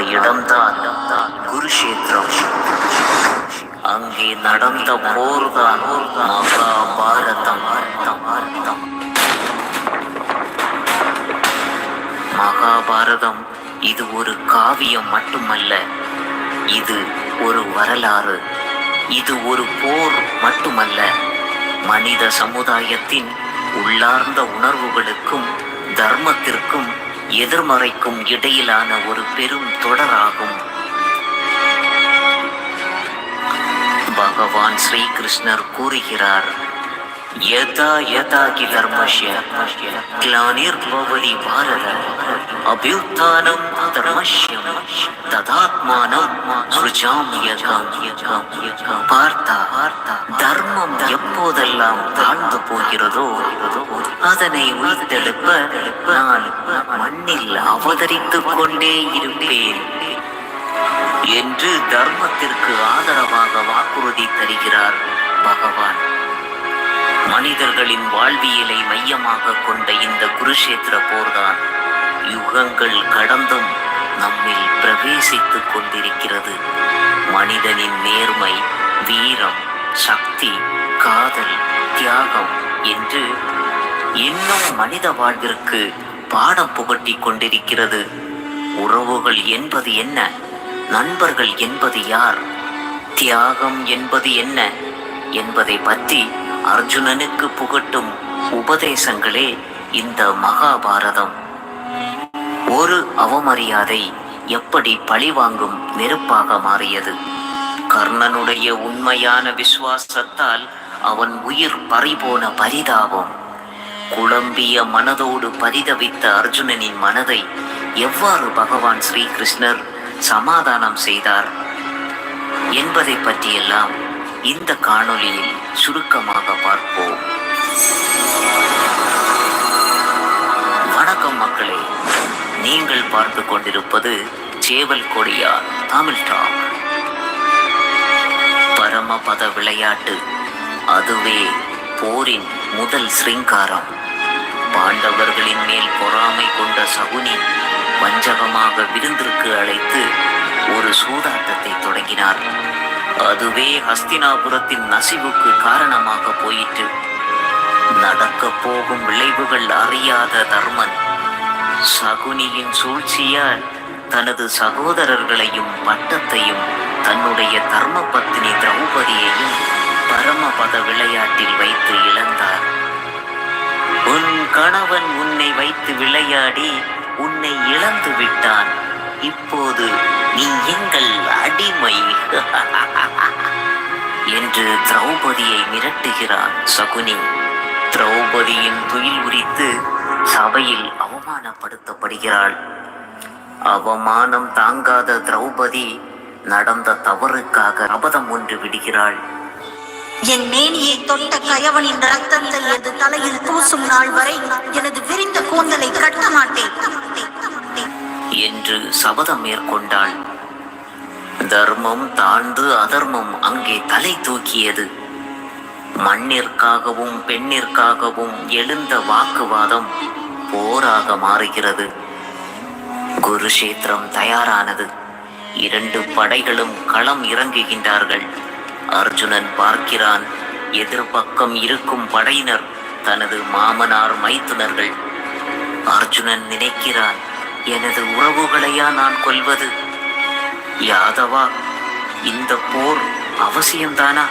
இடம்தான் குருஷேத்திரம். அங்கே நடந்த போர்தான் மகாபாரதம். மகாபாரதம் இது ஒரு காவியம் மட்டுமல்ல இது ஒரு வரலாறு இது ஒரு போர் மட்டுமல்ல. மனித சமுதாயத்தின் உள்ளார்ந்த உணர்வுகளுக்கும் தர்மத்திற்கும் எதிர்மறைக்கும் இடையிலான ஒரு பெரும் தொடராகும். பகவான் ஸ்ரீகிருஷ்ணர் கூறுகிறார் யதா யதா கி தர்மஸ்ய கிளானிர்பவதி பாரத அபியுத்தானம் தர்மஸ்யம் ததாத்மானம் சுஜாமியகம் பார்த்தா தர்மம் எப்போதெல்லாம் தாழ்ந்து போகிறதோ அதனை உயிர்த்தெடுப்ப நான் மண்ணில் அவதரித்துக் கொண்டே இருப்பேன் என்று தர்மத்திற்கு ஆதரவாக வாக்குறுதி தருகிறார் பகவான். மனிதர்களின் வாழ்வியலை மையமாக கொண்ட இந்த குருஷேத்திர போர்தான் யுகங்கள் கடந்தும் நம்மில் பிரவேசித்துக் கொண்டிருக்கிறது. மனிதனின் நேர்மை வீரம் சக்தி காதல் தியாகம் என்று இன்னும் மனித வாழ்விற்கு பாடம் புகட்டிக் கொண்டிருக்கிறது. உறவுகள் என்பது என்ன? நண்பர்கள் என்பது யார்? தியாகம் என்பது என்ன? என்பதை பற்றி அர்ஜுனனுக்கு புகட்டும் உபதேசங்களே இந்த மகாபாரதம். ஒரு அவமரியாதை எப்படி பழிவாங்கும் நெருப்பாக மாறியது? கர்ணனுடைய உண்மையான விசுவாசத்தால் அவன் உயிர் பறிபோன பரிதாபம். குழம்பிய மனதோடு பரிதவித்த அர்ஜுனனின் மனதை எவ்வாறு பகவான் ஸ்ரீகிருஷ்ணர் சமாதானம் செய்தார் என்பதை பற்றியெல்லாம் இந்த காணொளியில் சுருக்கமாக பார்ப்போம். வணக்கம் மக்களே. நீங்கள் பார்த்து கொண்டிருப்பது சேவல் கொடியா தமிழ் டாக். பரமபத விளையாட்டு அதுவே போரின் முதல் ஸ்ரீங்காரம் பாண்டவர்களின் மேல் பொறாமை கொண்ட சகுனி வஞ்சகமாக விருந்திற்கு அழைத்து ஒரு சூதாட்டத்தை தொடங்கினார். அதுவே ஹஸ்தினாபுரத்தின் நசிவுக்கு காரணமாக போயிற்று. நடக்க போகும் விளைவுகள் அறியாத தர்மன் சகுனியின் சூழ்ச்சியால் தனது சகோதரர்களையும் பட்டத்தையும் தன்னுடைய தர்ம பத்னி திரௌபதியையும் பரமபத விளையாட்டில் வைத்து இழந்தார். உன் கணவன் உன்னை வைத்து விளையாடி உன்னை இழந்து விட்டான். இப்போது நீ எங்கள் அடிமை. என்று திரௌபதியை மிரட்டுகிறான் சகுனி. திரௌபதியின் துயில் உரித்து சபையில் அவமானப்படுத்தப்படுகிறாள். அவமானம் தாங்காத திரௌபதி நடந்த தவறுக்காக அபதம் ஒன்று விடுகிறாள். என் மேனியை தொட்ட கயவனின் ரத்தத்தை எது தலையில் பூசும் நாள் வரை எனது விரிந்த கூந்தலை கட்ட மாட்டேன். என்று சபதம் மேற்கொண்டாள். தர்மம் தாழ்ந்து அதர்மம் அங்கே தலை தூக்கியது. மண்ணிற்காகவும் பெண்ணிற்காகவும் எழுந்த வாக்குவாதம் போராக மாறுகிறது. குருஷேத்திரம் தயாரானது. இரண்டு படைகளும் களம் இறங்குகின்றார்கள். அர்ஜுனன் பார்க்கிறான் எதிர்பக்கம் இருக்கும் படையினர் தனது மாமனார் மைத்துனர்கள். அர்ஜுனன் நினைக்கிறான் எனது உறவுகளையா நான் கொல்வது? யாதவா இந்த போர் அவசியம்தானா?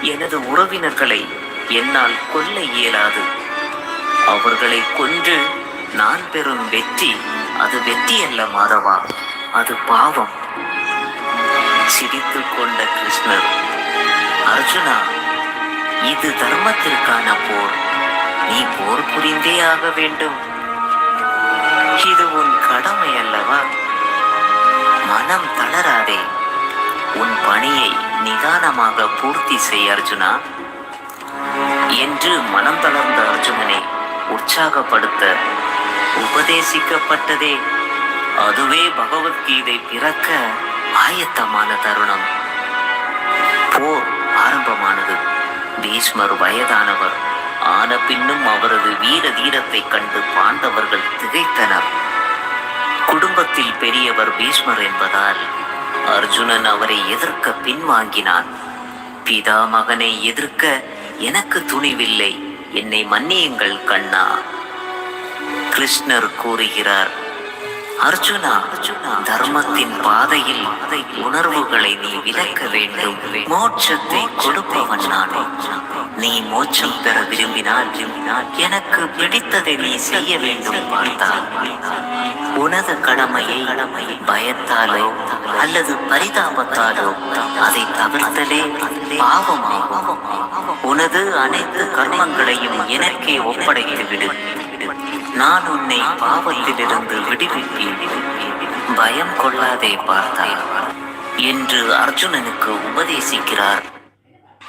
எனது உறவினர்களை என்னால் கொல்ல இயலாது. அவர்களை கொன்று நான் பெறும் வெற்றி அது வெற்றி அல்ல மாதவா அது பாவம். சிரித்து கொண்ட கிருஷ்ணர் அர்ஜுனா இது தர்மத்திற்கான போர். நீ போர் புரிந்தே ஆக வேண்டும். இது உன் கடமை அல்லவா? மனம் தளராதே. உன் பணியை நிதானமாக பூர்த்தி செய் அர்ஜுனா. என்று மனம் தளர்ந்த அர்ஜுனனை உற்சாகப்படுத்த உபதேசிக்கப்பட்டதே. அதுவே பகவத்கீதை பிறக்க ஆயத்தமான தருணம். போர் ஆரம்பமானது. பீஷ்மர் வயதானவர். ஆன பின்னும் அவரது வீர தீரத்தை கண்டு பாண்டவர்கள் திகைத்தனர். குடும்பத்தில் பெரியவர் பீஷ்மர் என்பதால் அர்ஜுனன் அவரை எதிர்க்க பின்வாங்கினான். பிதா மகனை எதிர்க்க எனக்கு துணிவில்லை. என்னை மன்னியுங்கள் கண்ணா கிருஷ்ணர் கூறுகிறார். அர்ஜுனா தர்மத்தின் பாதையில் உணர்வுகளை நீ விலக்க வேண்டும். மோட்சத்தை கொடுப்பவன் நானே. நீ மோட்சம் பெற விரும்பினால் விரும்பினால் எனக்கு பிடித்ததை நீ செய்ய வேண்டும் பார்த்தால். உனது கடமையை பயத்தாலோ அல்லது பரிதாபத்தாலோ அதை தவிர்த்தலே பாவமாகும். உனது அனைத்து கர்மங்களையும் எனக்கே ஒப்படைத்து விடு நான் உன்னை பாவத்திலிருந்து விடுவிப்பேன். பயம் கொள்ளாதே பார்த்தாய் என்று அர்ஜுனனுக்கு உபதேசிக்கிறார்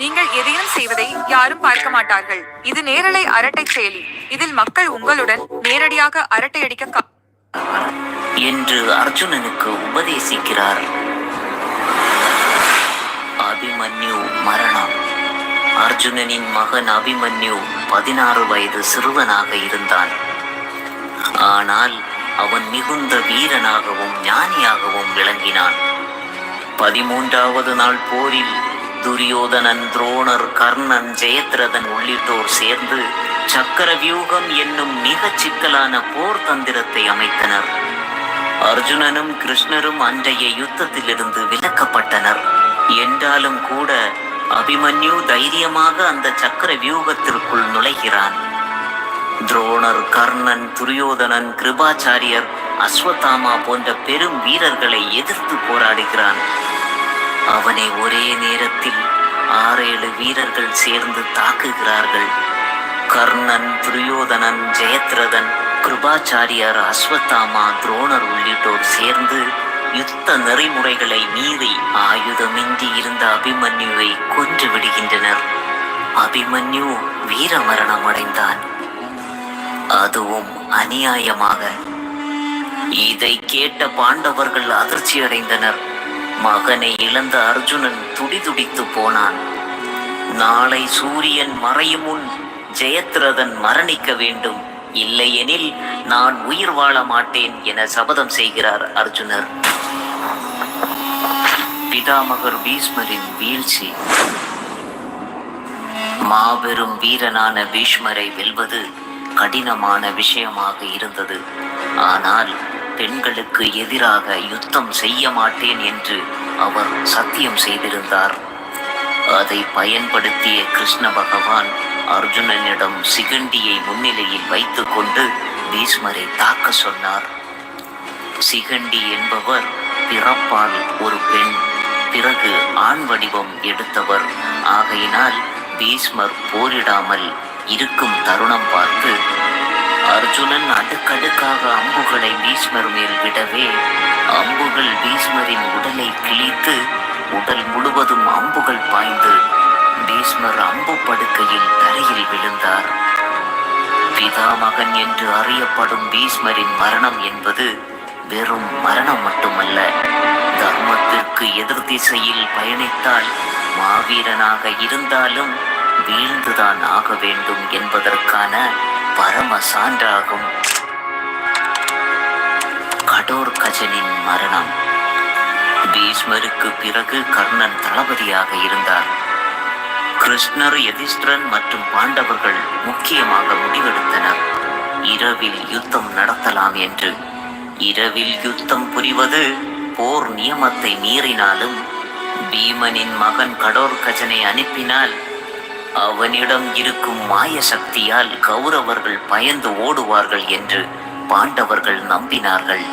நீங்கள் எதையும் செய்வதை யாரும் பார்க்க மாட்டார்கள். இது நேரலை அரட்டை செயலி. இதில் மக்கள் உங்களுடன் நேரடியாக அரட்டையடிக்க என்று அர்ஜுனனுக்கு உபதேசிக்கிறார். அபிமன்யு மரணம். அர்ஜுனனின் மகன் அபிமன்யு பதினாறு வயது சிறுவனாக இருந்தான். ஆனால் அவன் மிகுந்த வீரனாகவும் ஞானியாகவும் விளங்கினான். பதிமூன்றாவது நாள் போரில் துரியோதனன் துரோணர் கர்ணன் ஜெயத்ரதன் உள்ளிட்டோர் சேர்ந்து சக்கர வியூகம் என்னும் மிகச் சிக்கலான போர் தந்திரத்தை அமைத்தனர். அர்ஜுனனும் கிருஷ்ணரும் அன்றைய யுத்தத்திலிருந்து விலக்கப்பட்டனர். என்றாலும் கூட அபிமன்யு தைரியமாக அந்த சக்கர வியூகத்திற்குள் நுழைகிறான். துரோணர் கர்ணன் துரியோதனன் கிருபாச்சாரியர் அஸ்வத்தாமா போன்ற பெரும் வீரர்களை எதிர்த்து போராடுகிறான். அவனை ஒரே நேரத்தில் ஆறேழு வீரர்கள் சேர்ந்து தாக்குகிறார்கள். கர்ணன் துரியோதனன் ஜெயத்ரதன் கிருபாச்சாரியர் அஸ்வத்தாமா துரோணர் உள்ளிட்டோர் சேர்ந்து யுத்த நெறிமுறைகளை மீறி ஆயுதமின்றி இருந்த அபிமன்யுவை கொன்று விடுகின்றனர். அபிமன்யு வீரமரணம் அடைந்தான். அதுவும் அநியாயமாக. இதை கேட்ட பாண்டவர்கள் அதிர்ச்சி அடைந்தனர் மகனை இழந்த அர்ஜுனன் துடிதுடித்து போனான். நாளை சூரியன் மறையும் முன் ஜெயத்ரதன் மரணிக்க வேண்டும். இல்லையெனில் நான் உயிர் வாழ மாட்டேன் என சபதம் செய்கிறார் அர்ஜுனர். பிதாமகர் பீஷ்மரின் வீழ்ச்சி. மாபெரும் வீரனான பீஷ்மரை வெல்வது கடினமான விஷயமாக இருந்தது. ஆனால் பெண்களுக்கு எதிராக யுத்தம் செய்ய மாட்டேன் என்று அவர் சத்தியம் செய்திருந்தார். அதை பயன்படுத்திய கிருஷ்ண பகவான் அர்ஜுனனிடம் சிகண்டியை முன்னிலையில் வைத்துக்கொண்டு பீஷ்மரை தாக்க சொன்னார். சிகண்டி என்பவர் பிறப்பால் ஒரு பெண் பிறகு ஆண் வடிவம் எடுத்தவர். ஆகையினால் பீஷ்மர் போரிடாமல் இருக்கும் தருணம் பார்த்து அர்ஜுனன் அடுக்கடுக்காக அம்புகளை பீஷ்மர் மேல் விடவே அம்புகள் பீஷ்மரின் உடலை கிழித்து உடல் முழுவதும் அம்புகள் பாய்ந்து பீஷ்மர் அம்பு படுக்கையில் தரையில் விழுந்தார். பிதாமகன் என்று அறியப்படும் பீஷ்மரின் மரணம் என்பது வெறும் மரணம் மட்டுமல்ல. தர்மத்திற்கு எதிர் திசையில் பயணித்தால் மாவீரனாக இருந்தாலும் வீழ்ந்துதான் ஆக வேண்டும் என்பதற்கான பரம சான்றாகும். கடோர் கஜனின் மரணம். பீஷ்மருக்கு பிறகு கர்ணன் தளபதியாக இருந்தார். கிருஷ்ணர் யுதிஷ்டிரன் மற்றும் பாண்டவர்கள் முக்கியமாக முடிவெடுத்தனர். இரவில் யுத்தம் நடத்தலாம் என்று. இரவில் யுத்தம் புரிவது போர் நியமத்தை மீறினாலும் பீமனின் மகன் கடோர்கஜனை அனுப்பினால் அவனிடம் இருக்கும் மாய சக்தியால் கௌரவர்கள் பயந்து ஓடுவார்கள் என்று பாண்டவர்கள் நம்பினார்கள்.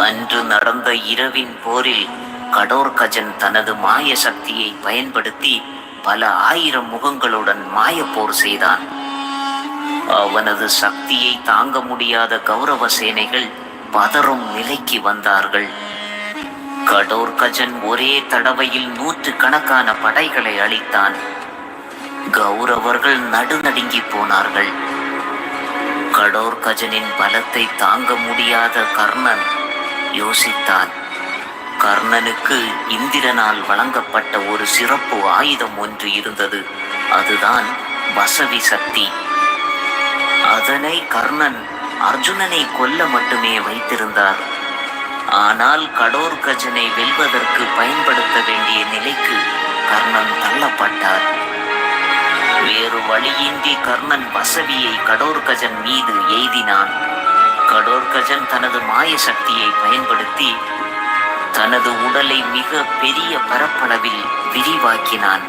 அன்று நடந்த இரவின் போரில் கடோர்கஜன் தனது மாய சக்தியை பயன்படுத்தி பல ஆயிரம் முகங்களுடன் மாயப்போர் செய்தான். அவனது சக்தியை தாங்க முடியாத கௌரவ சேனைகள் பதறும் நிலைக்கு வந்தார்கள். கடோர்கஜன் ஒரே தடவையில் நூற்று கணக்கான படைகளை அளித்தான். கௌரவர்கள் நடுநடுங்கி போனார்கள். கடோர் கஜனின் பலத்தை தாங்க முடியாத கர்ணன் யோசித்தான். கர்ணனுக்கு இந்திரனால் வழங்கப்பட்ட ஒரு சிறப்பு ஆயுதம் ஒன்று இருந்தது. அதுதான் வசவி சக்தி. அதனை கர்ணன் அர்ஜுனனை கொல்ல மட்டுமே வைத்திருந்தார். ஆனால் கடோர் கஜனை வெல்வதற்கு பயன்படுத்த வேண்டிய நிலைக்கு கர்ணன் தள்ளப்பட்டார். வேறு வழியின்றி கர்ணன் வசவியை கடோர்கஜன் மீது எய்தினான். கடோர்கஜன் தனது மாய சக்தியை பயன்படுத்தி தனது உடலை மிக பெரிய பரப்பளவில் விரிவாக்கினான்.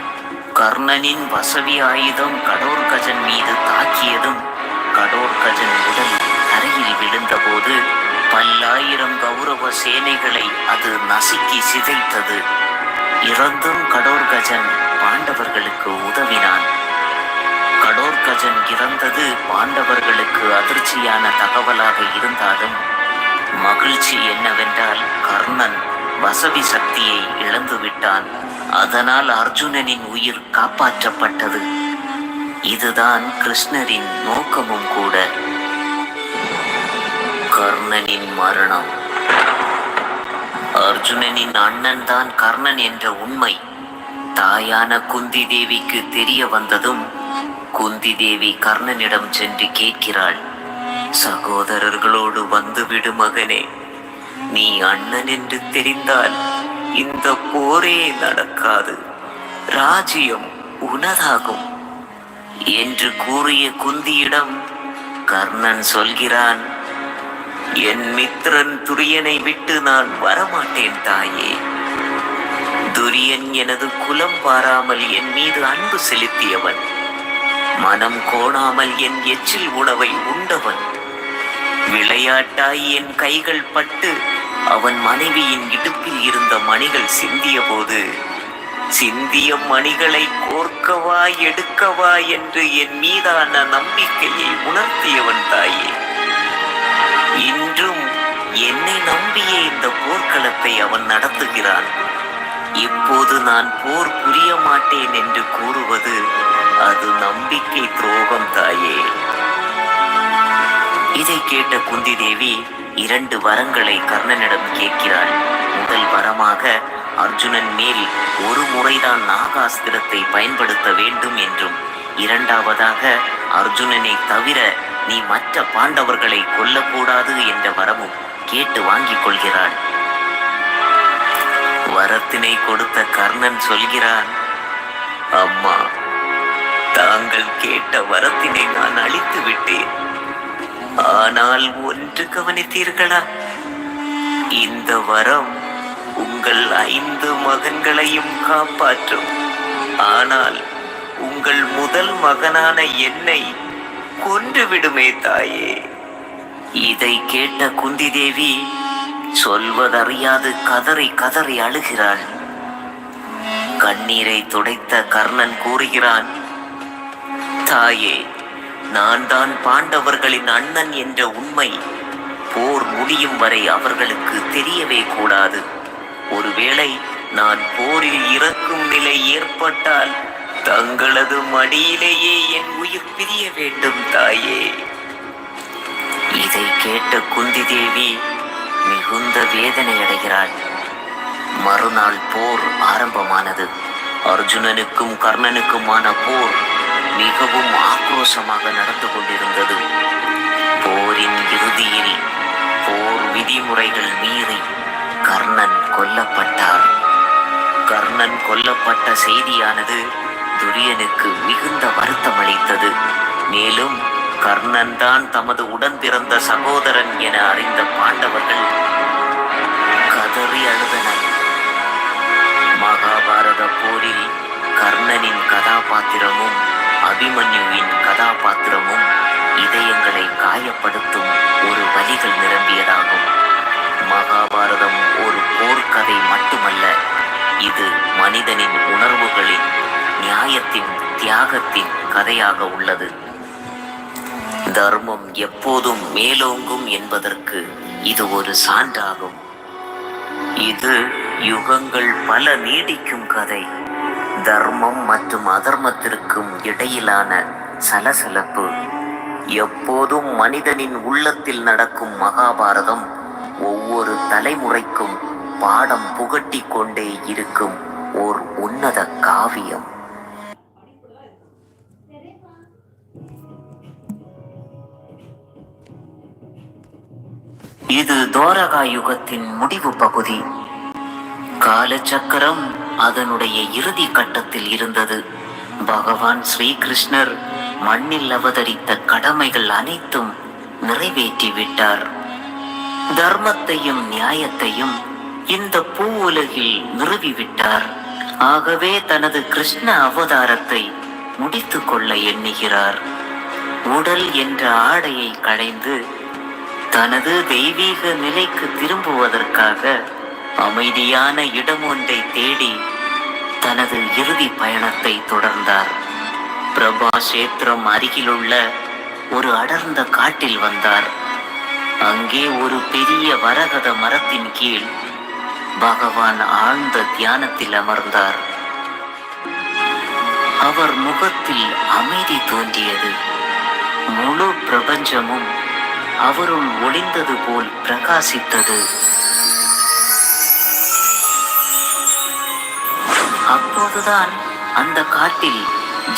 கர்ணனின் வசவி ஆயுதம் கடோர்கஜன் மீது தாக்கியதும் கடோர்கஜன் உடல் தரையில் விழுந்தபோது பல்லாயிரம் கௌரவ சேனைகளை அது நசுக்கி சிதைத்தது. இறந்தும் கடோர்கஜன் பாண்டவர்களுக்கு உதவினான். கடோர்கஜன் இறந்தது பாண்டவர்களுக்கு அதிர்ச்சியான தகவலாக இருந்தாலும் மகிழ்ச்சி என்னவென்றால் கர்ணன் வசவி சக்தியை இழந்து விட்டான். அதனால் அர்ஜுனனின் உயிர் காப்பாற்றப்பட்டது. இதுதான் கிருஷ்ணரின் நோக்கமும் கூட. கர்ணனின் மரணம். அர்ஜுனனின் அண்ணன் தான் கர்ணன் என்ற உண்மை. தாயான குந்தி தேவிக்கு தெரிய வந்ததும் குந்தி தேவி கர்ணனிடம் சென்று கேட்கிறாள் சகோதரர்களோடு வந்துவிடு மகனே. நீ அண்ணன் என்று தெரிந்தால் இந்த போரே நடக்காது. ராஜ்யம் உனதாகும். என்று கூறிய குந்தியிடம் கர்ணன் சொல்கிறான் என் மித்திரன் துரியனை விட்டு நான் வரமாட்டேன் தாயே. துரியன் எனது குலம் பாராமல் என் மீது அன்பு செலுத்தியவன். மனம் கோணாமல் என் எச்சில் உணவை உண்டவன். விளையாட்டாய் என் கைகள் பட்டு அவன் மனைவியின் இடுப்பில் இருந்த மணிகள் சிந்திய போது சிந்திய மணிகளை கோர்க்கவா எடுக்கவா என்று என் மீதான நம்பிக்கையை உணர்த்தியவன் தாயே. இன்றும் என்னை நம்பிய இந்த போர்க்களத்தை அவன் நடத்துகிறான். இப்போது நான் போர் புரிய மாட்டேன் என்று கூறுவது அது நம்பிக்கை துரோகம் தாயே. இதை கேட்ட குந்தி தேவி இரண்டு வரங்களை கர்ணனிடம் கேட்கிறாள். முதல் வரமாக அர்ஜுனன் மேல் ஒரு முறைதான் நாகாஸ்திரத்தை பயன்படுத்த வேண்டும் என்றும் இரண்டாவதாக அர்ஜுனனை தவிர நீ மற்ற பாண்டவர்களை கொல்லக்கூடாது என்ற வரமும் கேட்டு வாங்கிக் கொள்கிறாள். வரத்தினை கொடுத்த கர்ணன் சொல்கிறான் அம்மா தாங்கள் கேட்ட வரத்தினை நான் அளித்து விட்டேன். ஆனால் ஒன்று கவனித்தீர்களா? இந்த வரம் உங்கள் ஐந்து மகன்களையும் காப்பாற்றும். ஆனால் உங்கள் முதல் மகனான என்னை கொன்றுவிடுமே தாயே. இதை கேட்ட குந்தி தேவி சொல்வதறியாது கதறி கதறி அழுகிறாள். கண்ணீரை துடைத்த கர்ணன் கூறுகிறான் தாயே நான் தான் பாண்டவர்களின் அண்ணன் என்ற உண்மை போர் முடியும் வரை அவர்களுக்கு தெரியவே கூடாது. ஒருவேளை நான் போரில் இறக்கும் நிலை ஏற்பட்டால் தங்களது மடியிலேயே என் உயிர் பிரிய வேண்டும் தாயே. இதை கேட்ட குந்தி தேவி மிகுந்த வேதனை அடைகிறாள். மறுநாள் போர் ஆரம்பமானது. அர்ஜுனனுக்கும் கர்ணனுக்குமான போர் மிகவும் ஆக்ரோஷமாக நடந்து கொண்டிருந்தது. போரின் இறுதியில் போர் விதிமுறைகள் மீறி கர்ணன் கொல்லப்பட்டார். கர்ணன் கொல்லப்பட்ட செய்தியானது துரியனுக்கு மிகுந்த வருத்தம் அளித்தது. மேலும் கர்ணன் தான் தமது உடன் பிறந்த சகோதரன் என அறிந்த பாண்டவர்கள் கதறி அழுதனர். மகாபாரத போரில் கர்ணனின் கதாபாத்திரமும் அபிமன்யுவின் கதாபாத்திரமும் இதயங்களை காயப்படுத்தும் ஒரு வலிகள் நிரம்பியதாகும். மகாபாரதம் ஒரு போர்க்கதை மட்டுமல்ல இது மனிதனின் உணர்வுகளின் நியாயத்தின் தியாகத்தின் கதையாக உள்ளது. தர்மம் எப்போதும் மேலோங்கும் என்பதற்கு இது ஒரு சான்றாகும். இது யுகங்கள் பல நீடிக்கும் கதை. தர்மம் மற்றும் அதர்மத்திற்கும் இடையிலான சலசலப்பு. எப்போதும் மனிதனின் உள்ளத்தில் நடக்கும் மகாபாரதம் ஒவ்வொரு தலைமுறைக்கும் பாடம் புகட்டிக் கொண்டே இருக்கும் ஓர் உன்னத காவியம். இது தோரகா யுகத்தின் முடிவு பகுதி. காலச்சக்கரம் அதனுடைய இறுதி கட்டத்தில் இருந்தது. பகவான் ஸ்ரீகிருஷ்ணர் மண்ணில் அவதரித்த கடமைகள் அனைத்தும் நிறைவேற்றி விட்டார் தர்மத்தையும் நியாயத்தையும் இந்த பூ உலகில் நிறுவிவிட்டார். ஆகவே தனது கிருஷ்ண அவதாரத்தை முடித்து கொள்ள எண்ணுகிறார். உடல் என்ற ஆடையை களைந்து தனது தெய்வீக நிலைக்கு திரும்புவதற்காக அமைதியான இடம் ஒன்றை தேடி தனது இறுதி பயணத்தை தொடர்ந்தார். பிரபா சேத்திரம் அருகிலுள்ள ஒரு அடர்ந்த காட்டில் வந்தார். அங்கே ஒரு பெரிய வரகத மரத்தின் கீழ் பகவான் ஆழ்ந்த தியானத்தில் அமர்ந்தார். அவர் முகத்தில் அமைதி தோன்றியது. முழு பிரபஞ்சமும் அவருள் ஒளிந்தது போல் பிரகாசித்தது. அப்போதுதான் அந்த காட்டில்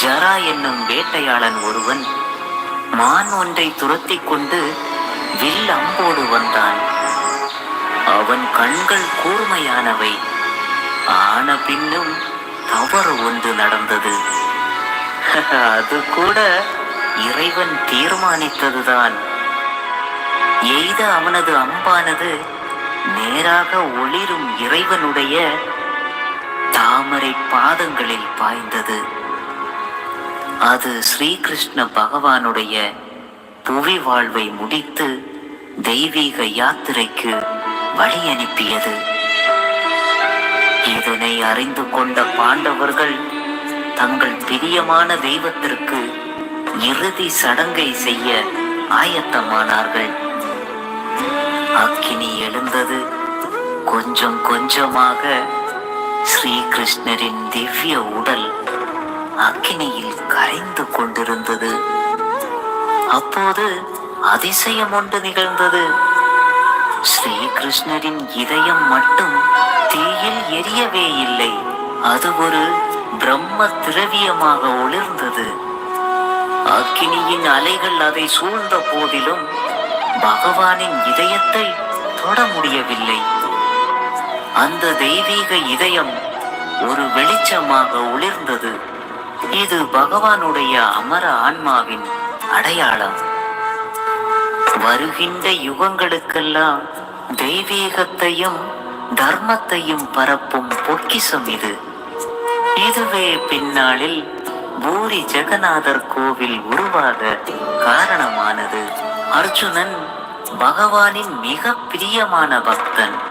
ஜரா என்னும் வேட்டையாளன் ஒருவன் மான் ஒன்றை துரத்திக் கொண்டு வில் அம்போடு வந்தான். அவன் கண்கள் கூர்மையானவை. ஆன பின்னும் தவறு ஒன்று நடந்தது. அது கூட இறைவன் தீர்மானித்ததுதான். எய்த அவனது அம்பானது நேராக ஒளிரும் இறைவனுடைய தாமரை பாதங்களில் பாய்ந்தது. அது ஸ்ரீகிருஷ்ண பகவானுடைய புவி வாழ்வை முடித்து தெய்வீக யாத்திரைக்கு வழி அனுப்பியது. இதனை அறிந்து கொண்ட பாண்டவர்கள் தங்கள் பிரியமான தெய்வத்திற்கு இறுதி சடங்கை செய்ய ஆயத்தமானார்கள். அக்கினி எழுந்தது கொஞ்சம் கொஞ்சமாக ஸ்ரீகிருஷ்ணரின் திவ்ய உடல் அக்கினியில் கரைந்து கொண்டிருந்தது. அப்போது அதிசயம் ஒன்று நிகழ்ந்தது. ஸ்ரீகிருஷ்ணரின் இதயம் மட்டும் தீயில் எரியவே இல்லை. அது ஒரு பிரம்ம திரவியமாக ஒளிர்ந்தது. அக்கினியின் அலைகள் அதை சூழ்ந்த போதிலும் பகவானின் இதயத்தை தொட முடியவில்லை. அந்த தெய்வீக இதயம் ஒரு வெளிச்சமாக ஒளிர்ந்தது இது பகவானுடைய அமர ஆன்மாவின் அடையாளம். வருகின்ற யுகங்களுக்கெல்லாம் தெய்வீகத்தையும் தர்மத்தையும் பரப்பும் பொக்கிஷம் இது. இதுவே பின்னாளில் பூரி ஜெகநாதர் கோவில் உருவாக காரணமானது. அர்ஜுனன் பகவானின் மிக பிரியமான பக்தன்.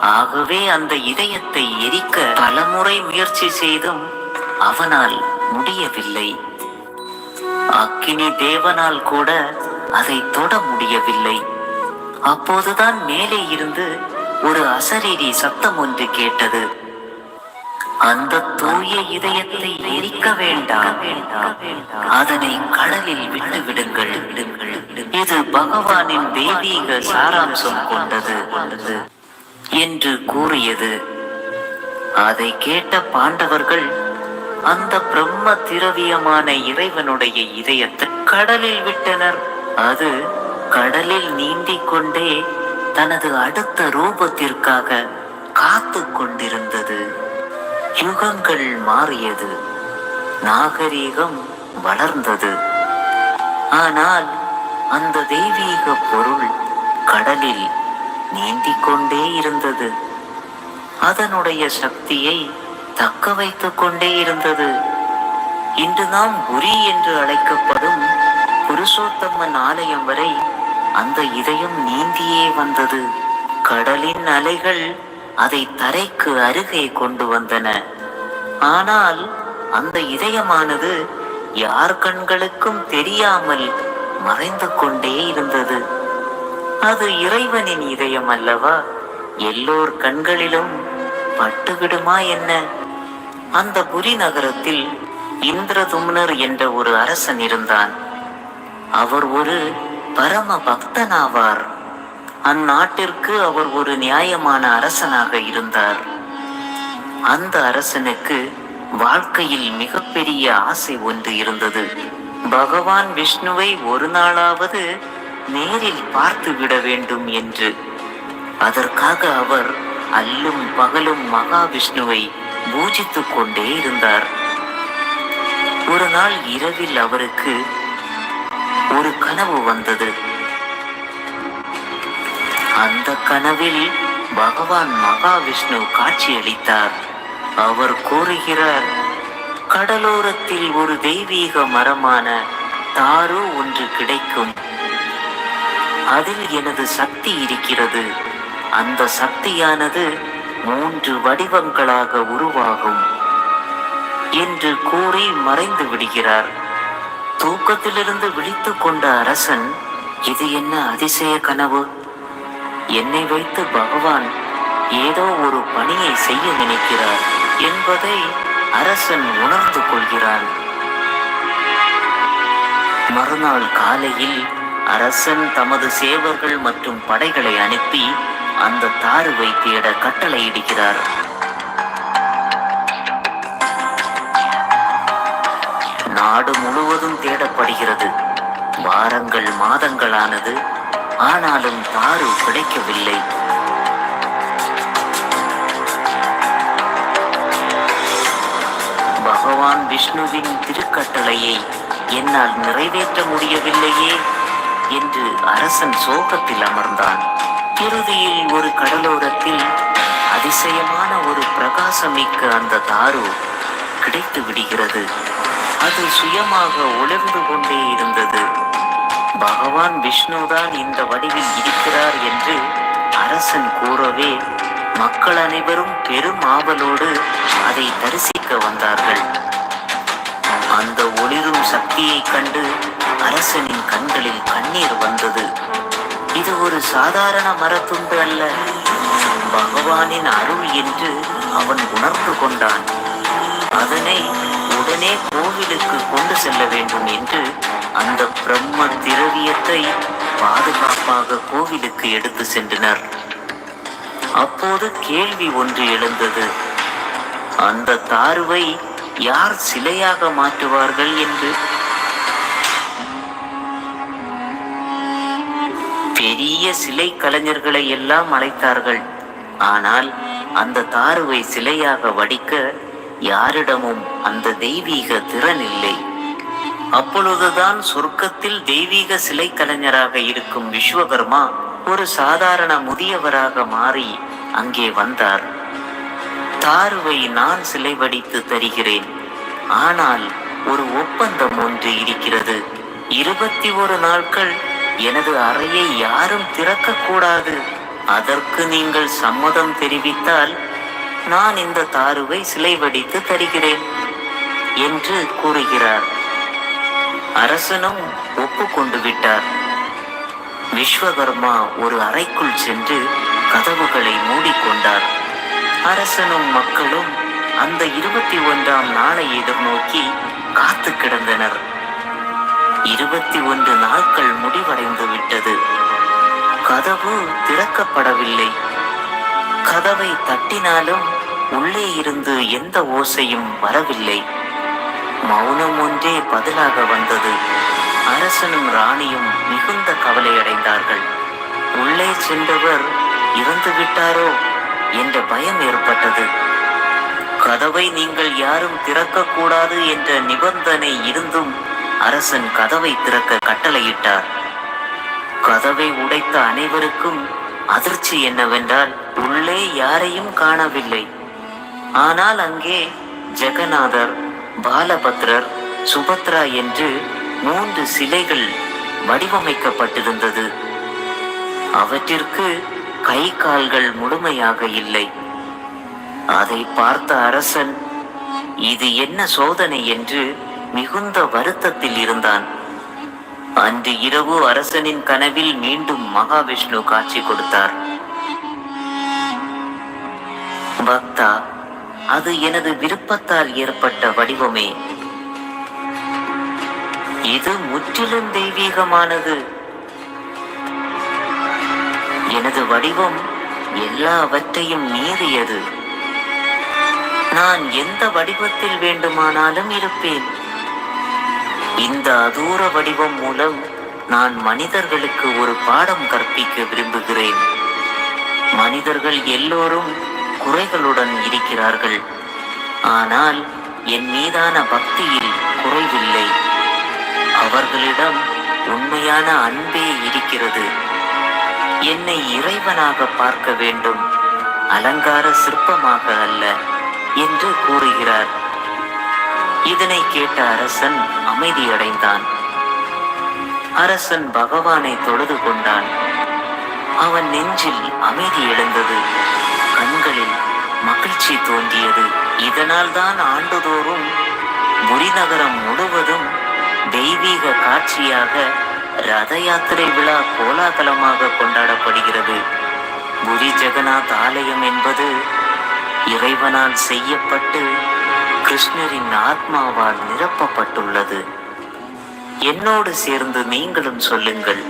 ஆகவே அந்த இதயத்தை எரிக்க பலமுறை முயற்சி செய்தும் அவனால் முடியவில்லை. அக்கினி தேவனால் கூட அதை தொட முடியவில்லை. அப்போதுதான் மேலே இருந்து ஒரு அசரீரி சத்தம் ஒன்று கேட்டது. அந்த தூய இதயத்தை எரிக்க வேண்டாம். அதனை கடலில் விட்டு விடுங்கள். விடுங்கள் இது பகவானின் தெய்வீக சாராம்சம் கொண்டது கொண்டது. என்று கூறியது. அதை கேட்ட பாண்டவர்கள் அந்த பிரம்ம திரவியமான இறைவனுடைய இதயத்தை கடலில் விட்டனர். அது கடலில் நீந்திக் கொண்டே தனது அடுத்த ரூபத்திற்காக காத்து கொண்டிருந்தது. யுகங்கள் மாறியது. நாகரீகம் வளர்ந்தது. ஆனால் அந்த தெய்வீக பொருள் கடலில் நீந்திக் கொண்டே இருந்தது. அதனுடைய சக்தியை தக்க வைத்துக் கொண்டே இருந்தது. இன்று நாம் குரி என்று அழைக்கப்படும் புருஷோத்தம்மன் ஆலயம் வரை அந்த இதயம் நீந்தியே வந்தது. கடலின் அலைகள் அதை தரைக்கு அருகே கொண்டு வந்தன. ஆனால் அந்த இதயமானது யார் கண்களுக்கும் தெரியாமல் மறைந்து கொண்டே இருந்தது. அது இறைவனின் இதயம் அல்லவா? எல்லோர் கண்களிலும் பட்டுவிடுமா என்ன? அந்த புரி நகரத்தில் இந்திரதும்னர் என்ற ஒரு அரசன் இருந்தான். அவர் ஒரு பரம பக்தனாவார். அந்நாட்டிற்கு அவர் ஒரு நியாயமான அரசனாக இருந்தார். அந்த அரசனுக்கு வாழ்க்கையில் மிகப்பெரிய ஆசை ஒன்று இருந்தது. பகவான் விஷ்ணுவை ஒரு நாளாவது நேரில் பார்த்து விட வேண்டும் என்று. அதற்காக அவர் அல்லும் பகலும் மகாவிஷ்ணுவை பூஜித்துக் கொண்டே இருந்தார். ஒரு நாள் இரவில் அவருக்கு ஒரு கனவு வந்தது. அந்த கனவில் பகவான் மகாவிஷ்ணு காட்சியளித்தார். அவர் கூறுகிறார் கடலோரத்தில் ஒரு தெய்வீக மரமான தாரு ஒன்று கிடைக்கும். அதில் எனது சக்தி இருக்கிறது. அந்த சக்தியானது மூன்று வடிவங்களாக உருவாகும் என்று கூறி மறைந்து விடுகிறார். தூக்கத்திலிருந்து விழித்து கொண்ட அரசன் இது என்ன அதிசய கனவு? என்னை வைத்து பகவான் ஏதோ ஒரு பணியை செய்ய நினைக்கிறார் என்பதை அரசன் உணர்ந்து கொள்கிறான். மறுநாள் காலையில் அரசன் தமது சேவர்கள் மற்றும் படைகளை அனுப்பி அந்த தாருவை தேட கட்டளையிடுகிறார் நாடு முழுவதும் தேடப்படுகிறது. வாரங்கள் மாதங்களானது. ஆனாலும் தாரு கிடைக்கவில்லை. பகவான் விஷ்ணுவின் திருக்கட்டளையை என்னால் நிறைவேற்ற முடியவில்லையே. என்று அரசன் சோகத்தில் அமர்ந்தான். இறுதியில் ஒரு கடலோரத்தில் அதிசயமான ஒரு பிரகாசமிக்க அந்த தாரு கிடைத்து விடுகிறது. அது சுயமாக உழர்ந்து கொண்டே இருந்தது. பகவான் விஷ்ணுதான் இந்த வடிவில் இருக்கிறார் என்று அரசன் கூறவே மக்கள் அனைவரும் பெரும் ஆவலோடு அதை தரிசிக்க வந்தார்கள். அந்த ஒளிரும் சக்தியைக் கண்டு அரசனின் கண்களில் கண்ணீர் வந்தது. இது ஒரு சாதாரண மரத்துண்டு அல்ல. பகவானின் அருள் என்று அவன் உணர்ந்து கொண்டான். அதனை உடனே கோவிலுக்கு கொண்டு செல்ல வேண்டும் என்று அந்த பிரம்ம திரவியத்தை பாதுகாப்பாக கோவிலுக்கு எடுத்து சென்றனர். அப்போது கேள்வி ஒன்று எழுந்தது. அந்த தாருவை யார் சிலையாக மாற்றுவார்கள் என்று? பெரிய சிலை கலைஞர்களை எல்லாம் அழைத்தார்கள். ஆனால் அந்த தாருவை சிலையாக வடிக்க யாரிடமும் அந்த தெய்வீக திறன் இல்லை. அப்பொழுதுதான் சொர்க்கத்தில் தெய்வீக சிலை கலைஞராக இருக்கும் விஸ்வகர்மா ஒரு சாதாரண முதியவராக மாறி அங்கே வந்தார். தாருவை நான் சிலை வடித்து தருகிறேன். ஆனால் ஒரு ஒப்பந்தம் ஒன்று இருக்கிறது. இருபத்தி ஒரு நாட்கள் எனது அறையை யாரும் திறக்கக்கூடாது. அதற்கு நீங்கள் சம்மதம் தெரிவித்தால் நான் இந்த தாருவை சிலை வடித்து தருகிறேன் என்று கூறுகிறார். அரசனும் ஒப்புக்கொண்டு விட்டார். விஸ்வகர்மா ஒரு அறைக்குள் சென்று கதவுகளை மூடிக்கொண்டார். அரசனும் மக்களும் அந்த இருபத்தி ஒன்றாம் நாளை எதிர்நோக்கி காத்து கிடந்தனர். இருபத்தி ஒன்று நாட்கள் முடிவடைந்து விட்டது. கதவு திறக்கப்படவில்லை. கதவை தட்டினாலும் உள்ளே இருந்து எந்த ஓசையும் வரவில்லை. மௌனம் ஒன்றே பதிலாக வந்தது. அரசனும் ராணியும் மிகுந்த கவலையடைந்தார்கள். உள்ளே சென்றவர் இறந்து விட்டாரோ என்ற பயம் ஏற்பட்டது. கதவை நீங்கள் யாரும் திறக்கக்கூடாது என்ற நிபந்தனை இருந்தும் அரசன் கதவை திறக்க கட்டளையிட்டார். கதவை உடைத்த அனைவருக்கும் அதிர்ச்சி என்னவென்றால் உள்ளே யாரையும் காணவில்லை. ஆனால் அங்கே ஜெகநாதர் பாலபத்ரர் சுபத்ரா என்று மூன்று சிலைகள் வடிவமைக்கப்பட்டிருந்தது. அவற்றிற்கு கை கால்கள் முழுமையாக இல்லை. அதை பார்த்த அரசன் இது என்ன சோதனை? என்று மிகுந்த வருத்தத்தில் இருந்தான். அன்று இரவு அரசனின் கனவில் மீண்டும் மகாவிஷ்ணு காட்சி கொடுத்தார். பக்தா அது எனது விருப்பத்தால் ஏற்பட்ட வடிவமே. இது முற்றிலும் தெய்வீகமானது. எனது வடிவம் எல்லாவற்றையும் மீறியது. நான் எந்த வடிவத்தில் வேண்டுமானாலும் இருப்பேன். இந்த அதூர வடிவம் மூலம் நான் மனிதர்களுக்கு ஒரு பாடம் கற்பிக்க விரும்புகிறேன். மனிதர்கள் எல்லோரும் குறைகளுடன் இருக்கிறார்கள். ஆனால் என் மீதான பக்தியில் குறைவில்லை. அவர்களிடம் உண்மையான அன்பே இருக்கிறது. என்னை இறைவனாக பார்க்க வேண்டும். அலங்கார சிற்பமாக அல்ல என்று கூறுகிறார். இதனை கேட்ட அரசன் அமைதியடைந்தான். அரசன் பகவானை தொழுது கொண்டான். அவன் நெஞ்சில் அமைதி எழுந்தது. கண்களில் மகிழ்ச்சி தோன்றியது. இதனால் தான் ஆண்டுதோறும் புரிநகரம் முழுவதும் தெய்வீக காட்சியாக ரத யாத்திரை விழா கோலாகலமாக கொண்டாடப்படுகிறது. புரி ஜெகநாத் ஆலயம் என்பது இறைவனால் செய்யப்பட்டு கிருஷ்ணரின் ஆத்மாவால் நிரப்பப்பட்டுள்ளது. என்னோடு சேர்ந்து நீங்களும் சொல்லுங்கள்.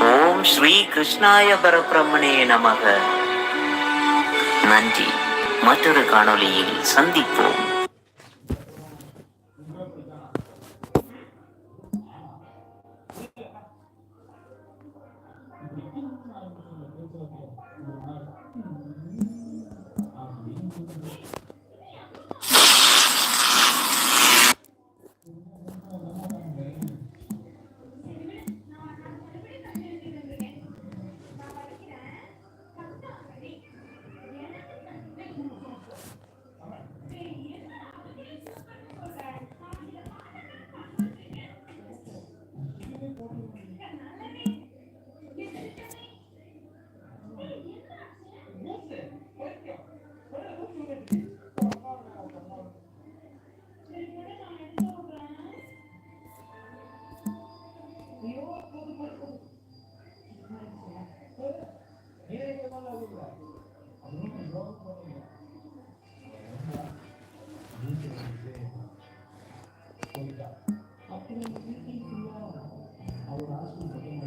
ஓம் ஸ்ரீ கிருஷ்ணாய பரபிரம்மனே நமக. நன்றி. மற்றொரு காணொளியில் சந்திப்போம்.